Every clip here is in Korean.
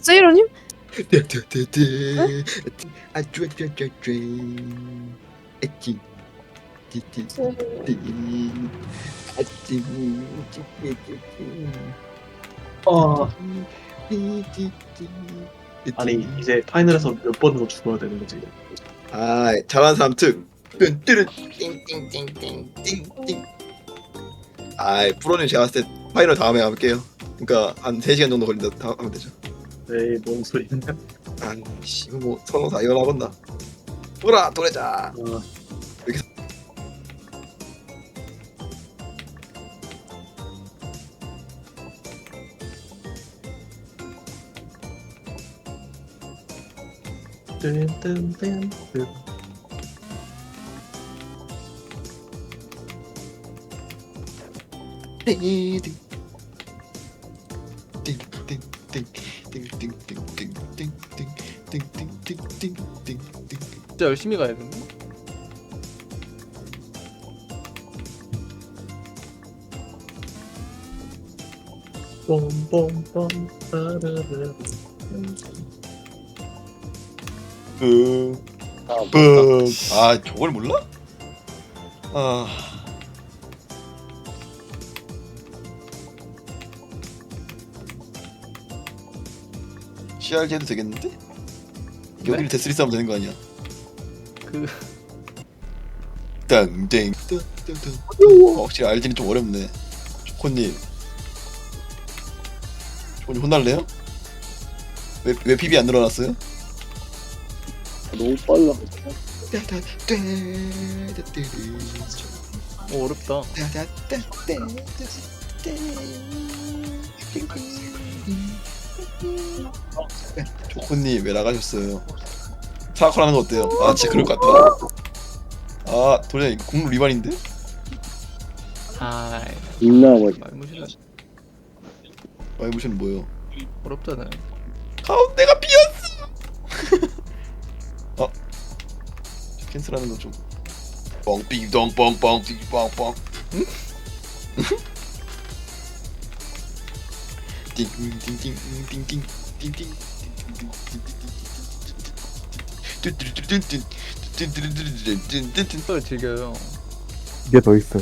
세이로님? 띠띠띠띠. 아, 쭈, 쭈, 쭈, 쭈. 에찌. 띠띠. 띠. 아찌. 아 띠띠띠. 아니 이제 파이널에서 몇 번으로 죽어야 되는 거지 아, 잘하는 사람 특. 뚠뚠 띵띵띵띵띵띵. 아, 프로님 제가 봤을 때 파이널 다음에 할게요. 그러니까 한 3시간 정도 걸린다 다 하면 되죠. 에이 뭔 소리냐? 아씨 이거 뭐 선호사 이거 나온다. 보라 도래자. 아, 진짜 열심히 가야 되는 거? 뽐뽐뽐 아, 아, 저걸 몰라? 아, CRG 해도 되겠는데? 여기를 네? 데스리 싸면 되는 거 아니야? 그 땅땡 땅땅땅 어, 확실히 알지는 좀 어렵네 조코님 조코님 혼날래요? 왜, 왜 PB 안 늘어났어요? 너무 빨라. 어, 어렵다. 조코님 왜 나가셨어요? 사과하는 거 어때요? 아 진짜 그럴 것 같더라 아 도련님 이거 국룰 위반인데? 아, 존나 멋. 말무시는 와이무션 뭐예요? 어렵잖아요. 가운데가 비었어 어? 캔슬하는 거 좀 뻥삐동 뻥뻥 삐뻥뻥 띵띵띵띵띵띵띵띵띵띵띵띵띵 소리 즐겨요. 이게 더 있음.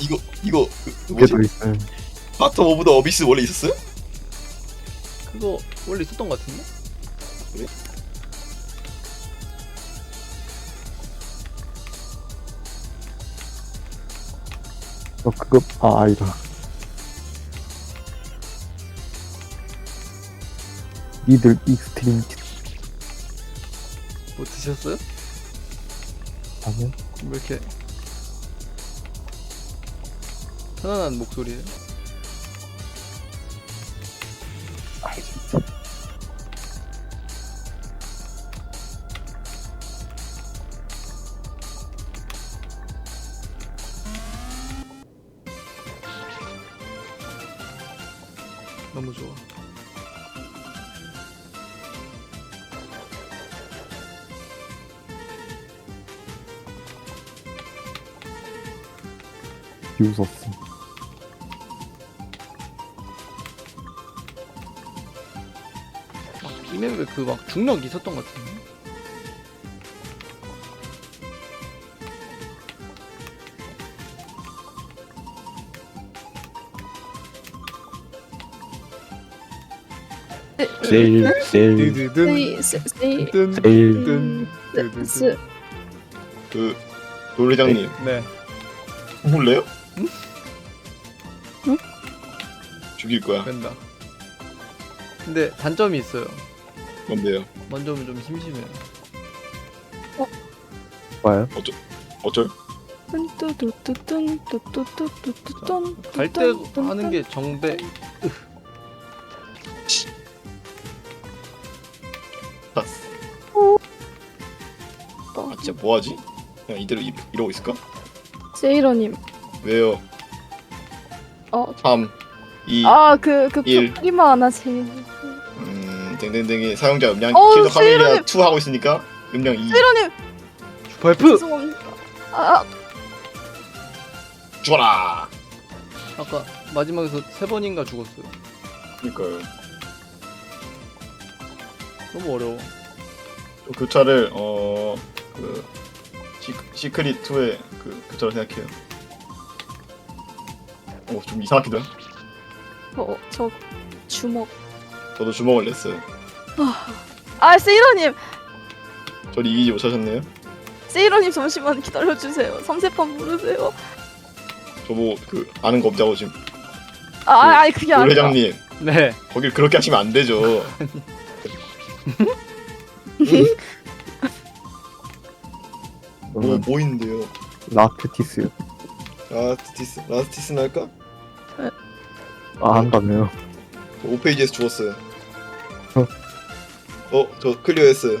이거 이거 그 이게 뭐지? 더 있음. 바텀 오브 더 어비스 원래 있었어요? 그거 원래 있었던 것 같은데? 어 그거 아 아니다. 니들 익스트림 키- 뭐 드셨어요? 아니요? 왜 이렇게 편안한 목소리예요? 아, 진짜. 너무 좋아. 비웃었어. 막 이맵에 그 막 중력 있었던 것 같은데? 세일, 세일, 드드든 세이 든 세일. 든스그 놀래장님 네. 몰래요? 죽일 거야. 된다. 근데 단점이 있어요. 뭔데요? 먼저면 좀 심심해요. 어? 봐요. 어쩔 어쩔? 갈 때 하는 게 정배. 아 진짜 뭐하지? 그냥 이대로 이, 이러고 있을까? 세이러님 왜요? 어 3 2 아 그 그 일. 프리마 하나 음 땡땡땡이 사용자 음량 어우, 킬더 카멜리아 세이로님. 2 하고 있으니까 음량 2 세이로님 발프! 죄송합니다 아 죽어라 아까 마지막에서 세 번인가 죽었어요. 그니까요 너무 어려워. 교차를 어 그 시크릿 2의 그 교차를 생각해요. 오 좀 이상하기도. 해. 어, 저 주먹. 저도 주먹을 냈어요. 아, 세이러님, 저를 이기지 못하셨네요. 세이러님 잠시만 기다려주세요. 삼세판 부르세요. 저뭐 그 아는 거 없자고 지금 아, 아, 아니 그게 노 아니라. 회장님 네. 거길 그렇게 하시면 안 되죠. 뭐 저는 뭐 있는데요? 라크티스요. 라스티스 라스티스는 할까? 아, 안 가네요. 5페이지에서 죽었어요. 어? 어, 저 클리어했어요.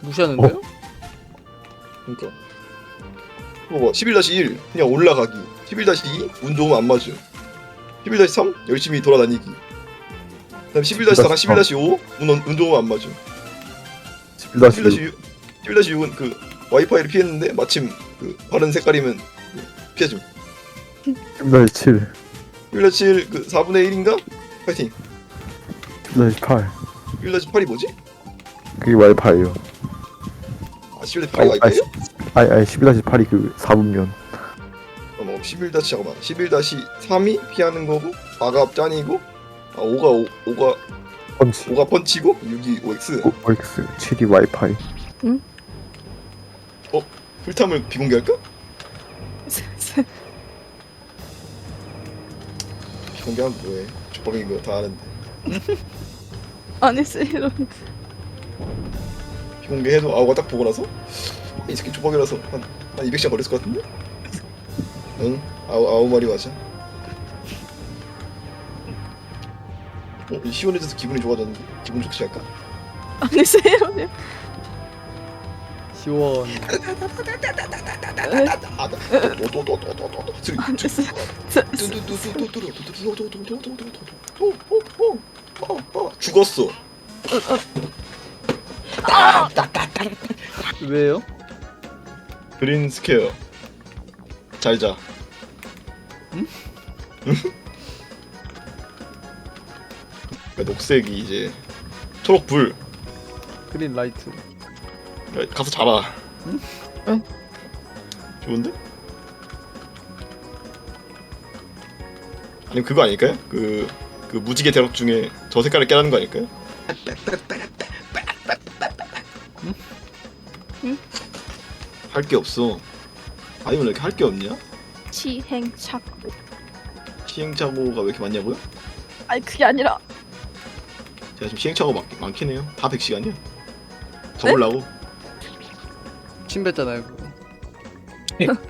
무시하는데요? 그러니까. 이거 봐, 11-1 그냥 올라가기. 11-2 운 좋으면 안 맞음. 11-3 열심히 돌아다니기. 그다음 11-4랑 11-5 운, 운 좋으면 안 맞음. 11다시 11-6 11-6은 그 와이파이를 피했는데 마침 그 바른 색깔이면 그 피해줌. 11다시 7, 11-7 그 4분의 1인가? 파이팅. 11다시 8. 11-8이 뭐지? 그게 와이파이요. 아 11-8이 와이파이요? 아니, 아니, 11다시 8이 그 4분면. 어머 11 다시 잠깐만 11 다시 3이 피하는 거고 4가 짠이고 아 5가 5, 가 펀치. 5가 펀치고 6이 OX 오, OX, 7이 와이파이. 풀탐을 비공개할까? 비공개하면 뭐해 조범인 거 다 아는데 아니 세이러님. 비공개해도 아우가 딱 보고 나서 이 새끼 조범이라서 한, 한 200시간 걸렸을 것 같은데? 응 아우 아우 말이 맞아 어, 이 시원해져서 기분이 좋아졌는데 기분 좋지 않을까? 아니 세이러님. 시원. 죽었어. 왜요? 그린 스퀘어. 잘 자. 응? 녹색이 이제 초록 불. 그린 라이트. 가서 자라. 응? 응. 좋은데? 아니 그거 아닐까요? 그, 그 무지개 대록 중에 저 색깔을 깨라는 거 아닐까요? 응? 응? 할 게 없어. 아니면 왜 이렇게 할 게 없냐? 시행착. 시행착오가 왜 이렇게 많냐고요? 아니 그게 아니라. 제가 지금 시행착오 많, 많긴 해요. 다 100시간이요. 적으려고. 침 뱉잖아요, 그거.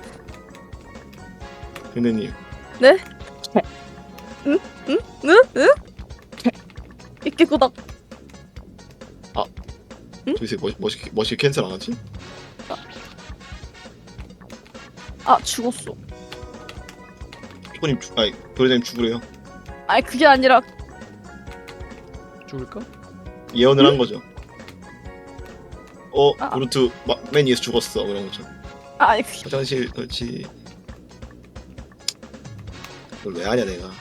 근데님 응? 응? 응? 이렇게 고닥. 저기서 멋, 멋있게, 멋있게 캔슬 안 하지? 아 죽었어. 초코님 죽, 아니 도련님 죽으래요. 아니 그게 아니라. 죽을까? 예언을 한 거죠. 어, 아. 브루트 마, 맨 위에서 죽었어. 그런 거죠. 아니 그게. 화장실 그렇지. 그걸 왜 하냐 내가.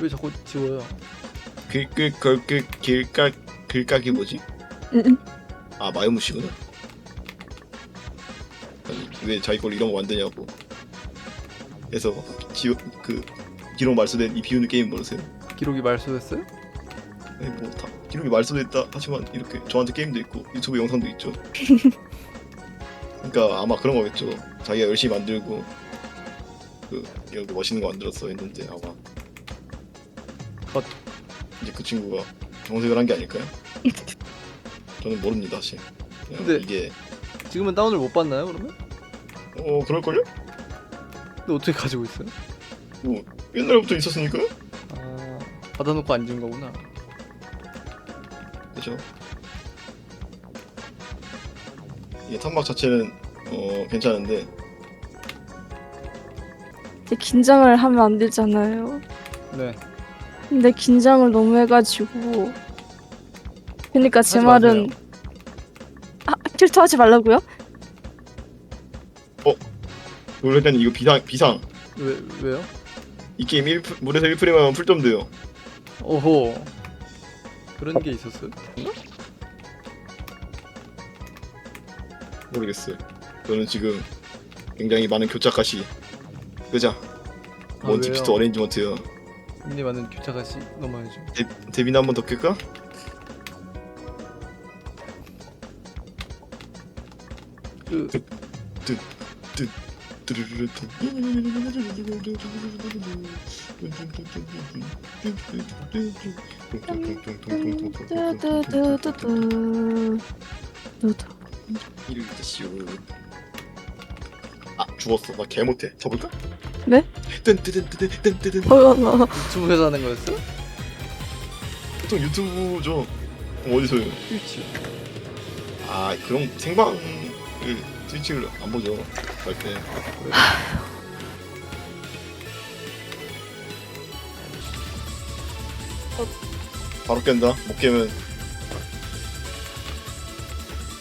왜 자꾸 지워요? 글글글글 길각 글각이 뭐지? 응, 응. 아 마요무시구나. 아니 왜 자기 걸 이런 거 만드냐고. 그래서 지우 그 기록 말소된 이 비우는 게임 모르세요? 기록이 말소됐어요? 아니 뭐다 기록이 말소됐다 하지만 이렇게 저한테 게임도 있고 유튜브 영상도 있죠. 그러니까 아마 그런 거겠죠. 자기가 열심히 만들고 그 이렇게 멋있는 거 만들었어 했는데 아마 컷. 이제 그 친구가 정색을 한 게 아닐까요? 저는 모릅니다 사실. 그냥 근데- 이게 지금은 다운을 못 받나요, 그러면? 어 그럴걸요? 근데 어떻게 가지고 있어요? 옛날부터 있었으니까 아, 받아놓고 안 지운 거구나. 그죠? 이게 탄막 자체는 어 괜찮은데 이제 긴장을 하면 안 되잖아요. 네. 근데 긴장을 너무 해가지고. 그러니까 제 하지 말은. 마세요. 아 질투하지 말라고요? 놀랬더니 이거 비상 비상 왜, 왜요? 이 게임 1 물에서 1프레임 하면 풀점 돼요. 오호. 그런 게 있었어요? 모르겠어요. 저는 지금 굉장히 많은 교착가시 그자 아, 몬티피스트 왜요? 어레인지먼트요. 언니 많은 교차가시 많죠. 데, 데비나 한번더 낄까? 그 아 죽었어 나 개 못해 쳐볼까? 네? 뜬뜨뜬뜨뜬뜨뜬 뭐야 나. 유튜브에서 하는 거였어? 보통 유튜브죠 그럼 어디서요? 트위치. 아 그런 생방을 트위치를 안 보죠 할때 바로 깬다 못 깨면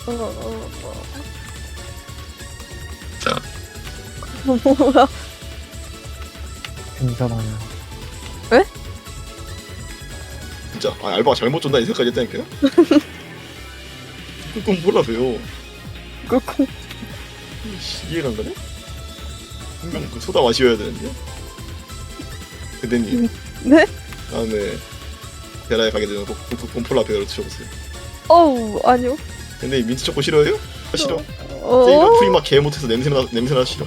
어, 어, 어. 자. 뭐야? 괜찮아요. 진짜 아 알바가 잘못 줬나 이 생각까지 했다니까요? 그건 몰라 배요 끄고. 이해가 안 가네? 분명 그 소다 마셔야 되는데 그대님 네? 다음에 베라에 가게 되면 꼭, 꼭 봄폴라 베라로 드셔보세요 어우 아니요. 근데 민트 초코 싫어해요? 아, 싫어 어. 제이가 프리마 개 못해서 냄새나 냄새나 싫어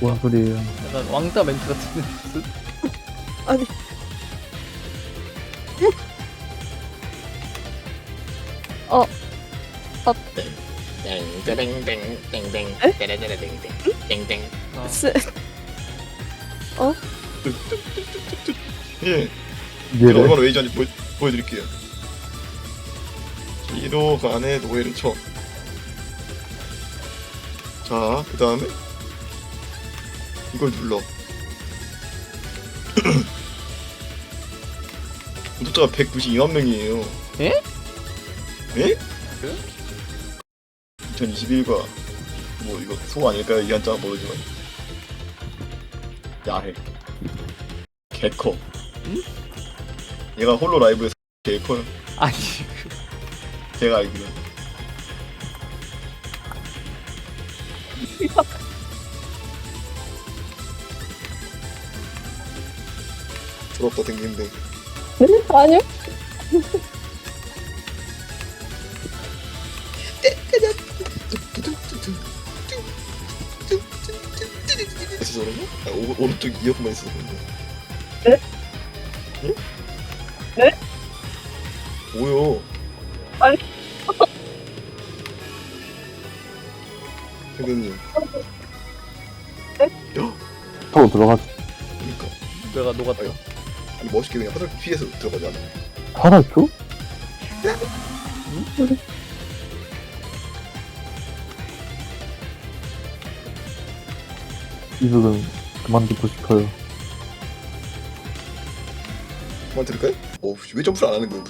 뭔 소리예요? 약간 왕따 멘트 같은 듯. 아니. 어. 어. 아, 쎄. 예 이해를. 제가 얼마나 웨이지한지 보여, 보여드릴게요 1호 간의 노예를 쳐 자, 그 다음에 이걸 눌러. 구독자가 192만 명이에요. 에? 에? 그래? 2021과 뭐 이거 소 아닐까요? 이 한자가 모르지만 야해 개커 응? 얘가 홀로 라이브에서 개커요 아니 제가 알기로 부럽다 생긴데 아니요. 오, 오른쪽 이어폰만 있어서 그런가? 네? 응? 네? 뭐요? 아니. 선생님 타고 들어가지. 그러니까 내가 녹았다. 아니 멋있게 그냥 화살 피해서 들어가잖아 화났죠? 이득은 그만 듣고 싶어요. 그만 들을까요? 어, 왜 점프를 안 하는 거야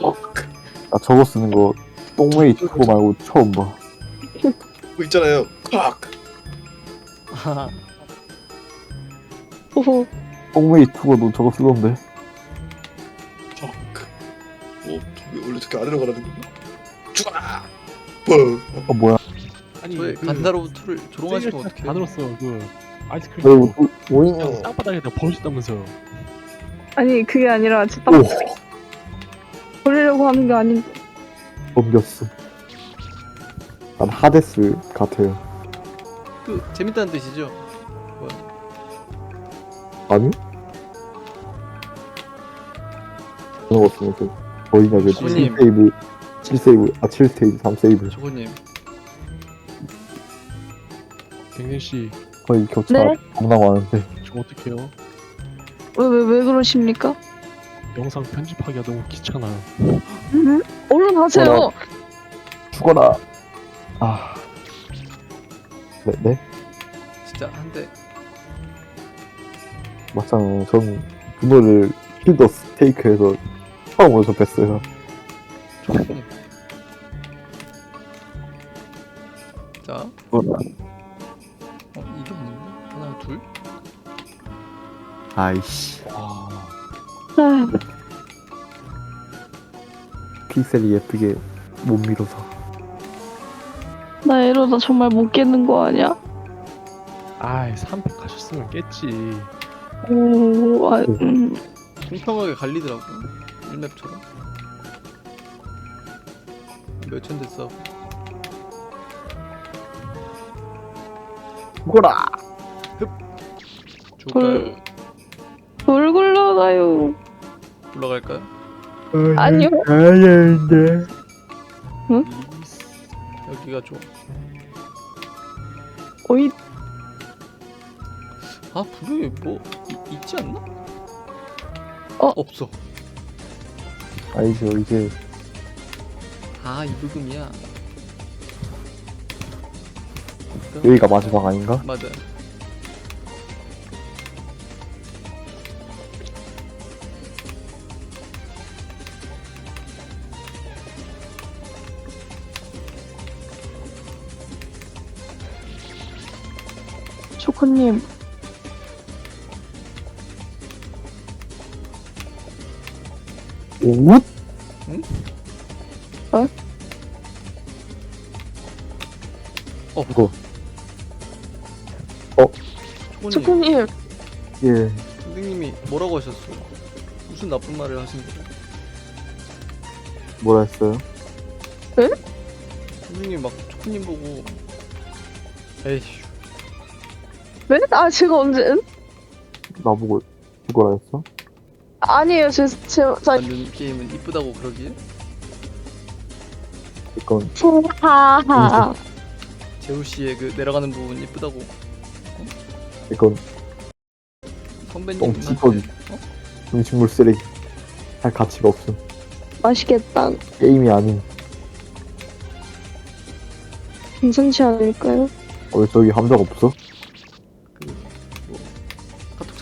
무섭게? 나 저거 쓰는 거 똥웨이 투고 말고 처음 봐. 그거 있잖아요 팍! 아, 호호. 똥웨이 투고도 저거 쓰던데. 팍! 어, 왜 원래 저렇게 아래로 가라는 건가? 쭈아! 뻥! 어 뭐야? 아니 왜그 간다로 툴을 조롱하시면 어떡해? 다 들었어 그 아이스크림 너 뭐, 뭐냐? 땅바닥에다 버리셨다면서요 아니 그게 아니라 제 오, 땅 버리려고 하는 게 아닌데. 넘겼어. 난 하데스 같아요. 그 재밌다는 뜻이죠? 아니? 그런 거 쓰면 그 뭐이냐 그 손님. 7세이브 7세이브 아 7스테이지 3세이브 조고님 갱생 씨 거의 격차 네? 겁나 많은데 저 어떡해요 왜 왜 왜 그러십니까? 영상 편집하기가 너무 귀찮아요 음? 얼른 하세요. 죽어라 아 네? 네? 진짜 한대 맞잖아 전 분노를 필더 스테이크에서 처음으로 접했어요 조고님. 자, 죽어라? 하나, 둘? 아이씨 와. 아, 픽셀이 예쁘게 못 밀어서 나 이러다 정말 못 깨는 거 아니야? 아이 300 가셨으면 깼지. 오, 아, 음. 공평하게 갈리더라고 1맵처럼 몇천 됐어 뭐라 좋을까요? 돌 굴러가요. 올라갈까요? 아니요. 아야인데 여기가 좋아 어이, 아 분명히 뭐 이- 있지 않나? 어? 없어 아니죠 이제 아 이부금이야 여기가 마지막 아닌가? 맞아 초코님. 옷? 어 이거 초보님 초코님. 예 선생님이 뭐라고 하셨어? 무슨 나쁜 말을 하신 거예요? 뭐라 했어요? 선생님 막 초코님 보고 에이휴 왜? 아, 제가 언제, 응? 나보고 이거라 했어? 아니에요. 제, 제, 제, 만든 게임은 이쁘다고 그러길 이건 하하. 재우 씨의 그 내려가는 부분 이쁘다고 이건 선배님한테 똥 찌꺼기. 어? 음식물 쓰레기 할 가치가 없음 맛있겠다. 게임이 아닌 괜찮지 않을까요? 어, 왜 저기 함정 없어?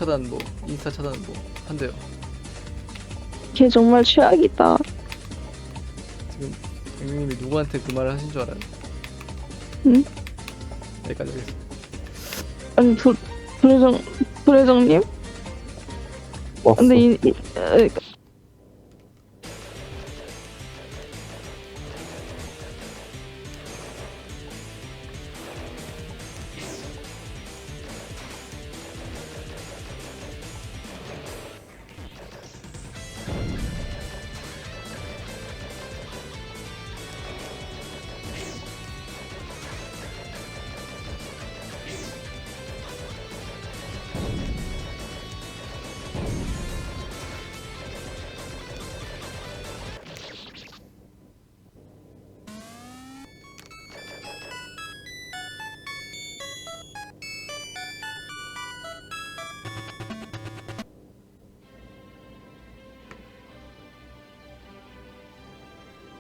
차단 뭐 인스타 차단 뭐 한대요 걔 정말 최악이다. 지금 형님이 누구한테 그 말을 하신 줄 알아요? 응? 여기까지 하겠습니다 아니, 도, 도래정, 도래정님? 왔어 근데 이, 이, 에,